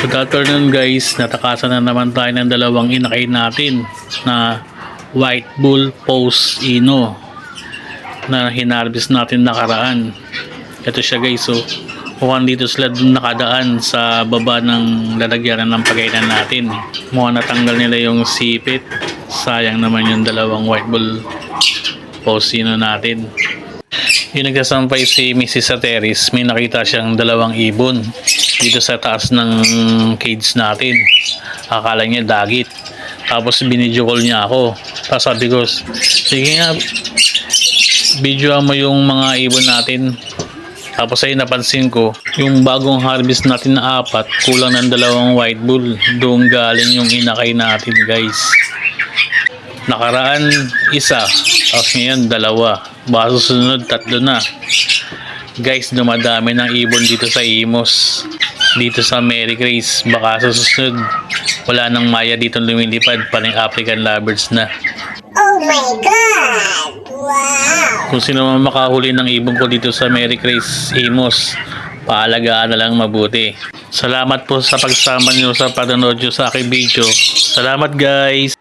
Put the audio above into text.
Good afternoon guys, natakasan na naman tayo ng dalawang inakay natin na White Bull Post Ino na hinarbis natin nakaraan. Ito siya guys, so mukhang dito sila nakadaan sa baba ng lalagyanan ng pagkainan natin. Mukhang natanggal nila yung sipit. Sayang naman yung dalawang White Bull Post Ino natin. Yung nagsasampay si Mrs. Sateris, may nakita siyang dalawang ibon dito sa taas ng cage natin. Akala niya dagit. Tapos binidyo call niya ako. Tapos sabi ko, sige nga, video mo yung mga ibon natin. Tapos ay napansin ko, yung bagong harvest natin na apat, kulang ng dalawang white bull. Doon galing yung inakay natin guys. Nakaraan, isa. Tapos ngayon, dalawa. Baka susunod, tatlo na. Guys, dumadami ng ibon dito sa Imos. Dito sa Mary Grace. Baka susunod, wala nang maya dito lumilipad. Paling African lovebirds na. Oh my God! Wow! Kung sino man makahuli ng ibon ko dito sa Mary Grace Imos, paalagaan na lang mabuti. Salamat po sa pagsama niyo sa panonood niyo sa aking video. Salamat guys!